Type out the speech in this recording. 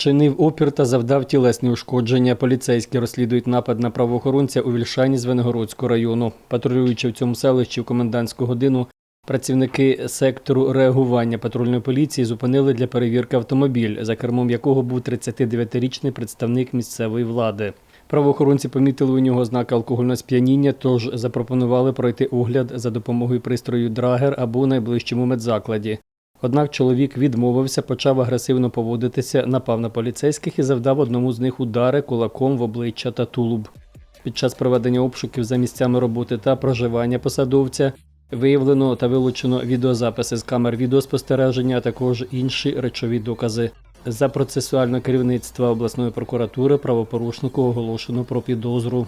Вчинив опір та завдав тілесні ушкодження. Поліцейські розслідують напад на правоохоронця у Вільшані Звенигородського району. Патрулюючи в цьому селищі в комендантську годину, працівники сектору реагування патрульної поліції зупинили для перевірки автомобіль, за кермом якого був 39-річний представник місцевої влади. Правоохоронці помітили у нього знак алкогольного сп'яніння, тож запропонували пройти огляд за допомогою пристрою Драгер або найближчому медзакладі. Однак чоловік відмовився, почав агресивно поводитися, напав на поліцейських і завдав одному з них удари кулаком в обличчя та тулуб. Під час проведення обшуків за місцями роботи та проживання посадовця виявлено та вилучено відеозаписи з камер відеоспостереження, а також інші речові докази. За процесуальне керівництво обласної прокуратури правопорушнику оголошено про підозру.